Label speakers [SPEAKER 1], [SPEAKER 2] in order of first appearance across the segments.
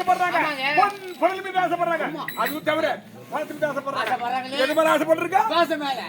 [SPEAKER 1] ஆசைப்படுறாங்க. பொன் பொருள் மீது ஆசைப்படுறாங்க அதுவும் தவிர பணத்து மீது ஆசைப்படுறாங்க. எது மேல ஆசைப்பட்டிருக்கா?
[SPEAKER 2] தோசை மேல.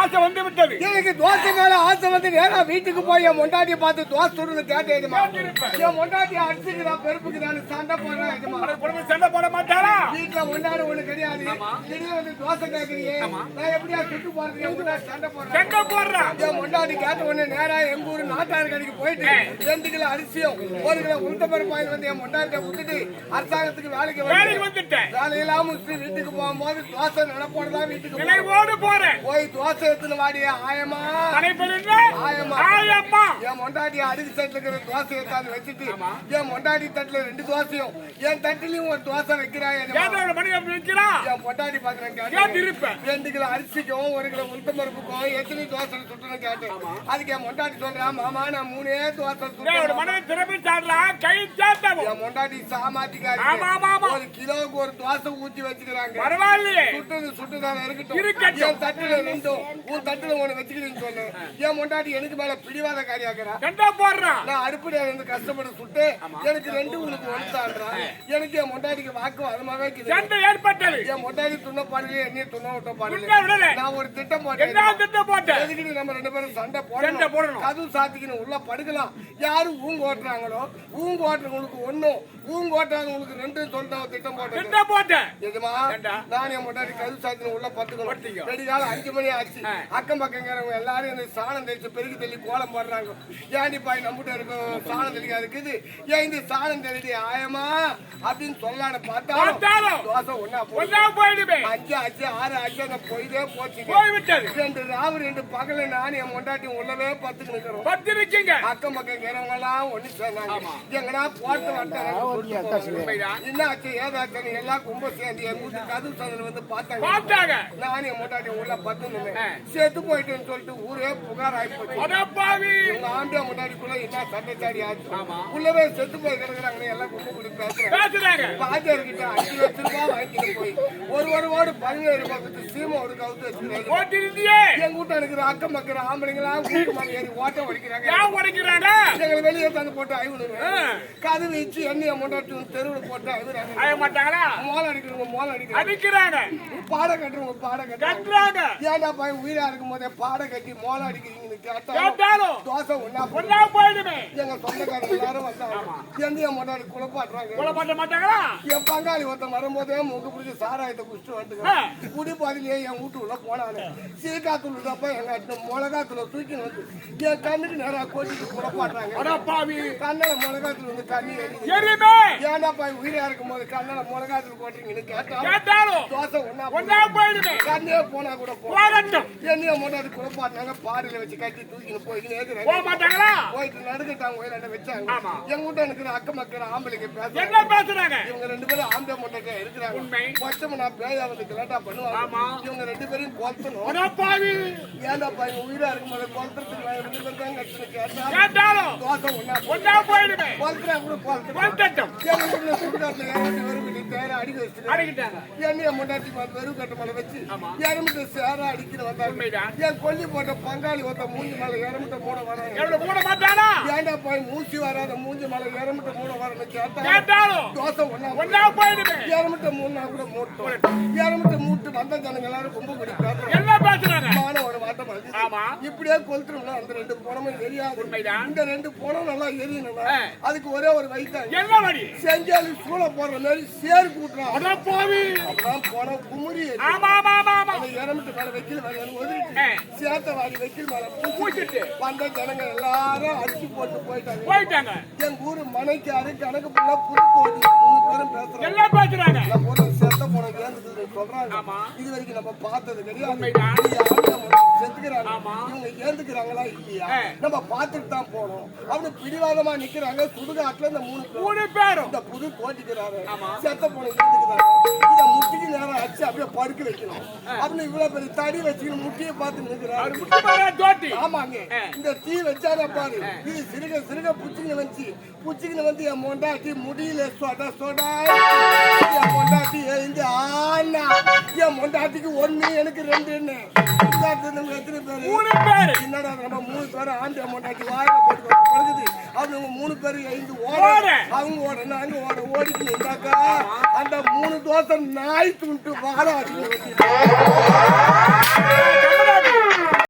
[SPEAKER 1] ஆசை வந்து விட்டது.
[SPEAKER 3] எனக்கு தோசை மேல ஆசை வந்து நேரா வீட்டுக்கு போய் என் மொண்டாட்டியை பார்த்து தோசை சுடுன்னு கேட்டேன் என் மொண்டாட்டியை அடிச்சுக்கிறா பெருப்புக்குறான்னு சண்டை போடுறேன்
[SPEAKER 1] சண்டை போட மாட்டாரா
[SPEAKER 3] வீட்டுல ஒண்ணு கிடையாது. திடீர்னு வந்து தோசை கேக்குறீங்க. நான் எப்படியா சுட்டு போறது என் முன்னாடி சண்டை போடுறேன்?
[SPEAKER 1] சண்டை போடுறா?
[SPEAKER 3] என் மொண்டாட்டி கேட்ட உடனே நேரா எங்க ஊர் நாட்டார் கடைக்கு போயிட்டு ரெண்டு கிலோ அரிசியும் ஒரு கிலோ உளுத்த வந்து என் மொண்டாட்டியை விட்டுட்டு அரசாங்கத்துக்கு வேலைக்கு
[SPEAKER 1] வேலைக்கு
[SPEAKER 3] வந்து
[SPEAKER 1] வந்துட்டேன்.
[SPEAKER 3] வேலையெல்லாம் வீட்டுக்கு தோசை நினைப்போடு தான் வீட்டுக்கு.
[SPEAKER 1] நினைவோடு போறேன்.
[SPEAKER 3] போய் தோசை எடுத்துன்னு வாடிய ஆயமா ஆயம்மா.
[SPEAKER 1] ஆயம்மா.
[SPEAKER 3] என் மொண்டாட்டி அடுக்கு தட்டுல இருக்கிற தோசையை எடுத்தாந்து வச்சுட்டு என் மொண்டாட்டி தட்டுல ரெண்டு தோசையும் என் தட்டுலயும் ஒரு தோசை வைக்கிறாய் என் பொண்டாட்டி பாக்குறேன் ரெண்டு கிலோ அரிசிக்கும் ஒரு கிலோ உளுத்தம் பருப்புக்கும் எத்தனை தோசை சுட்டுன்னு கேட்டேன். அதுக்கு என் மொண்டாட்டி சொல்றேன் மாமா நான் மூணே தோசை சுட்டேன்
[SPEAKER 1] மனைவி திறமை சாடலாம்
[SPEAKER 3] என்
[SPEAKER 1] ஆமா, ஆமா.
[SPEAKER 3] ஒரு கிலோவுக்கு ஒரு தோசை ஊத்தி வச்சுக்கிறாங்க.
[SPEAKER 1] பரவாயில்லையே.
[SPEAKER 3] சுட்டது சுட்டுதான் இருக்கட்டும்.
[SPEAKER 1] இருக்கட்டும்.
[SPEAKER 3] என் தட்டுல ரெண்டும் உன் தட்டுல ஒண்ணு வச்சுக்கிறேன்னு சொன்னேன். என் மொண்டாட்டி எனக்கு மேல பிடிவாத காரியாக்குறா.
[SPEAKER 1] சண்டை போடுறான்
[SPEAKER 3] நான் அடுப்புல இருந்து கஷ்டப்பட்டு சுட்டு எனக்கு ரெண்டு உனக்கு ஒன்றான்றா எனக்கு என் மொண்டாட்டிக்கு வாக்கும் அதுமாவே
[SPEAKER 1] ஏற்பட்டது.
[SPEAKER 3] என் மொண்டாட்டி துண்ண பாடல என்னைய துண்ண விட்ட பாடல
[SPEAKER 1] உன்னை விடல.
[SPEAKER 3] நான் ஒரு திட்டம் போட்டேன்.
[SPEAKER 1] திட்டம் போட்ட
[SPEAKER 3] எதுக்கு நம்ம ரெண்டு பேரும் சண்டை போடணும். கதவு சாத்திக்கணும் உள்ள படுக்கலாம். யாரு ஊங்க ஓட்டுறாங்களோ ஊங்க ஓட்டுறவங்களுக்கு ஒண்ணும் சொல்லிட்டு ஒரு திட்டம் போட்டேன்.
[SPEAKER 1] திட்டம் போட்ட
[SPEAKER 3] எஜமா
[SPEAKER 1] ஏண்டா?
[SPEAKER 3] நான் என் முன்னாடி கதவு சாத்தின உள்ள. பத்துக்கணும் அஞ்சு மணி ஆச்சு. அக்கம் பக்கங்கிறவங்க எல்லாரும் இந்த சாணம் தெளிச்சு பெருக்கி தள்ளி கோலம் போடுறாங்க. ஏண்டி பாய் நம்மகிட்ட இருக்கும் சாணம் தெளிக்க இருக்குது. ஏன் இந்த சாணம் தெளிடி ஆயமா? அப்படின்னு சொல்லான்னு பார்த்தாலும் தோசை ஒன்னா போய்
[SPEAKER 1] ஒன்னா போயிடுமே.
[SPEAKER 3] அஞ்சு ஆச்சு ஆறு ஆச்சு அந்த போயிட்டே
[SPEAKER 1] போய்விட்டது.
[SPEAKER 3] ரெண்டு ராவு ரெண்டு பகல நான் என் முண்டாட்டி உள்ளவே பத்துக்கு நிக்கிறோம்
[SPEAKER 1] பத்து நிக்கீங்க
[SPEAKER 3] அக்கம் பக்கம் இருக்கிறவங்க எல்லாம் ஒண்ணு சேர்ந்தாங்க எங்கடா போட்டு வட்டாங்க
[SPEAKER 1] உண்மைதான்.
[SPEAKER 3] என்ன ஆச்சு ஏதாச்சு எல்லாம் கும்ப சேர்ந்து என் வீட்டு கதவு சதில் வந்து பார்த்தாங்க. என் முட்டாட்டி உள்ள பத்து செத்து போயிட்டேன்னு சொல்லிட்டு ஊரே புகார் ஆகி போச்சு உங்க ஆண்டியா முன்னாடிக்குள்ள என்ன சண்டைச்சாடி ஆச்சு? உள்ளவே செத்து போய் கிடக்குறாங்க எல்லாம் கும்ப கூடி பேசுறாங்க.
[SPEAKER 1] பேசுறாங்க.
[SPEAKER 3] பாஜர்கிட்ட அஞ்சு லட்ச ரூபாய் வாங்கிட்டு போய் ஒரு ஒரு ஓடு பதினேழு பக்கத்து சீமை ஒரு கவுத்து வச்சுருக்காங்க
[SPEAKER 1] ஓட்டிருந்தியே.
[SPEAKER 3] எங்க இருக்கிற அக்கம் பக்கிற ஆம்பளைங்களா கூட்டு மேல ஏறி ஓட்டம்
[SPEAKER 1] உடைக்கிறாங்க
[SPEAKER 3] எங்களை வெளியே தந்து போட்டு ஐவுடுங்க
[SPEAKER 1] ஆ.
[SPEAKER 3] கதவு வச்சு எண்ணெயை முன்னாடி தெருவில் போட்டு ஐவுறாங்க
[SPEAKER 1] அய மாட்டாங்களா?
[SPEAKER 3] அடிக்கிறவங்க மோளம் அடிக்கிறாங்க
[SPEAKER 1] அடிக்கிறாங்க
[SPEAKER 3] பாடம் கட்டுறவங்க பாடம் கட்டுறாங்க ஏன்டா பையன் உயிரா இருக்கும் போதே பாடம் கட்டி மோளம் அடிக்கிறீங்கன்னு கேட்டா
[SPEAKER 1] கேட்டாலும்
[SPEAKER 3] தோசை போட்டு
[SPEAKER 1] ஒன்னா போயிடுமே.
[SPEAKER 3] எங்க சொந்தக்காரங்க எல்லாரும் வந்தாங்க. எண்ணெயை
[SPEAKER 1] பண்ண மாட்டாங்களா?
[SPEAKER 3] என் பங்காளி ஒருத்தன் வரும்போதே முக பிடிச்சி சாராயத்தை குடிச்சிட்டு. வந்துட்டு குடி பாதிலேயே என் வீட்டு உள்ள போனானு. சீக்காத்தூள் விட்டப்ப எங்க அண்ணன் மிளகாத்தூள தூக்கி வந்து என் கண்ணுக்கு நேரா கோட்டிட்டு குழப்பாடுறாங்க கண்ணல மிளகாத்தூள் வந்து தண்ணி பாய் உயிரா இருக்கும் போது கண்ணல போட்டீங்கன்னு கேட்டா
[SPEAKER 1] கேட்டாலும்
[SPEAKER 3] தோசை
[SPEAKER 1] ஒன்னா போயிடுமே.
[SPEAKER 3] கண்ணே போனா கூட
[SPEAKER 1] போகட்டும்.
[SPEAKER 3] என்னைய முன்னாடி குழப்பாடுறாங்க பாறையில வச்சு கட்டி தூக்கின்னு போய்க்கினே
[SPEAKER 1] போக
[SPEAKER 3] இருக்கிறாங்க
[SPEAKER 1] மாட்டாங்களா
[SPEAKER 3] போயிட்டு நடுக்கிட்டாங்க உயிராண்ட வச்சாங்க.
[SPEAKER 1] ஆமா.
[SPEAKER 3] எங்க வீட்டுல இருக்கிற அக்கம் மக்கள் ஆம்பளைங்க பேசுறாங்க.
[SPEAKER 1] என்ன பேசுறாங்க?
[SPEAKER 3] இவங்க ரெண்டு பேரும் ஆம்பளை முட்டைக்கா இருக்கிறாங்க.
[SPEAKER 1] உண்மை.
[SPEAKER 3] நான் பேயா வந்து பண்ணுவாங்க.
[SPEAKER 1] ஆமா.
[SPEAKER 3] இவங்க ரெண்டு பேரும் கொல்த்தணும்
[SPEAKER 1] அடப்பாவி
[SPEAKER 3] ஏன்டா பையன் உயிரா இருக்கும் போது கொல்த்துறதுக்கு ரெண்டு பேரும் தான்
[SPEAKER 1] கேட்டாலும்
[SPEAKER 3] தோசை
[SPEAKER 1] ஒன்னா போயிடுமே.
[SPEAKER 3] கொல்த்துறா கூட கொல்த்துறா
[SPEAKER 1] அடிக்கிட்டாங்க.
[SPEAKER 3] எண்ணெய முன்னாடி வெறும் கட்டு மேல வச்சு எறும்பிட்டு சேர அடிக்கிற. என் கொல்லி போட்ட பங்காளி ஒருத்த மூஞ்சி மேல எறும்பிட்ட மூட
[SPEAKER 1] எவ்வளவு மூட மாட்டானா
[SPEAKER 3] ஏன்டா போய் மூச்சு வராத மூஞ்சி மேல எறும்பிட்ட மூட வரன்னு கேட்டா?
[SPEAKER 1] கேட்டாலும்
[SPEAKER 3] தோசை ஒண்ணா
[SPEAKER 1] ஒன்னா போயிடுமே.
[SPEAKER 3] ஏறமிட்ட மூணு கூட மூட்டோம் மூட்டு வந்த ஜனங்க எல்லாரும் கும்ப குடி இப்படியே கொளுத்துறோம்னா அந்த ரெண்டு பணமும் எரியாது.
[SPEAKER 1] உண்மைதான்.
[SPEAKER 3] இந்த ரெண்டு பணம் நல்லா எரியணும்னா. அதுக்கு ஒரே ஒரு வைத்தாங்க
[SPEAKER 1] என்ன வழி?
[SPEAKER 3] செஞ்சாலும் சூளை போடுற மாதிரி சேர் கூட்டுறான்.
[SPEAKER 1] அடப்பாவி.
[SPEAKER 3] அப்பதான் பணம் குமுறி எரியும்.
[SPEAKER 1] ஆமா ஆமா ஆமா ஆமா.
[SPEAKER 3] மேல வைக்கல் மேல. ஒதுக்கிட்டு சேத்த வாடி வைக்கல் மேல பூசி
[SPEAKER 1] பூச்சிட்டு
[SPEAKER 3] வந்த ஜனங்க எல்லாரும் அடிச்சு போட்டு போயிட்டாங்க.
[SPEAKER 1] போயிட்டாங்க.
[SPEAKER 3] எங்க ஊரு மனைக்கு அரை கணக்கு ஃபுல்லா புது கோடி மூணு பேரும் பேசுறாங்க.
[SPEAKER 1] எல்லாம் பேசுறாங்க?
[SPEAKER 3] நம்ம ஊர்ல செத்த போன ஏந்துட்டு சொல்றாங்க. இது வரைக்கும் நம்ம பார்த்தது கிடையாது. செத்துக்கிறாங்க.
[SPEAKER 1] ஆமா.
[SPEAKER 3] இவங்க ஏந்துக்கிறாங்களா இல்லையா. நம்ம பார்த்துட்டு தான் போனோம். அவங்க பிடிவாதமா நிக்கிறாங்க. சுடுகாட்டுல இந்த மூணு பேர்.
[SPEAKER 1] மூணு பேரும்.
[SPEAKER 3] இந்த புது கோட்டிக்கிறாரு. செத்த போன ஏந்துக்கிறாங்க இத முட்டிக்கு நேரம் அடிச்சு அப்படியே படுக்க வைக்கணும். அப்படின்னு இவ்வளவு பெரிய தடி வச்சுக்கிட்டு முட்டியை பார்த்து நிற்கிறாரு ஆமாங்க. இந்த தீ வச்சாரா பாரு. இது சிறுக சிறுக புச்சிங்க வந்து புச்சிங்க வந்து என் மொண்டாட்டி முடியல. சொட சொடா. என் மொண்டாட்டி எழுந்து ஆனா. என் மொண்டாட்டிக்கு ஒண்ணு எனக்கு ரெண்டு பேரு
[SPEAKER 1] மூணு பேரு.
[SPEAKER 3] என்னடா நம்ம மூணு பேரும் ஆண்டு அமௌண்டாட்டி வாயில போட்டு பழகுது? அவங்க மூணு எழுந்து ஓட.
[SPEAKER 1] ஓட.
[SPEAKER 3] அவங்க ஓட நாங்க ஓட ஓடிட்டு இருந்தாக்கா அந்த மூணு தோசை நாய் துண்டு வாழ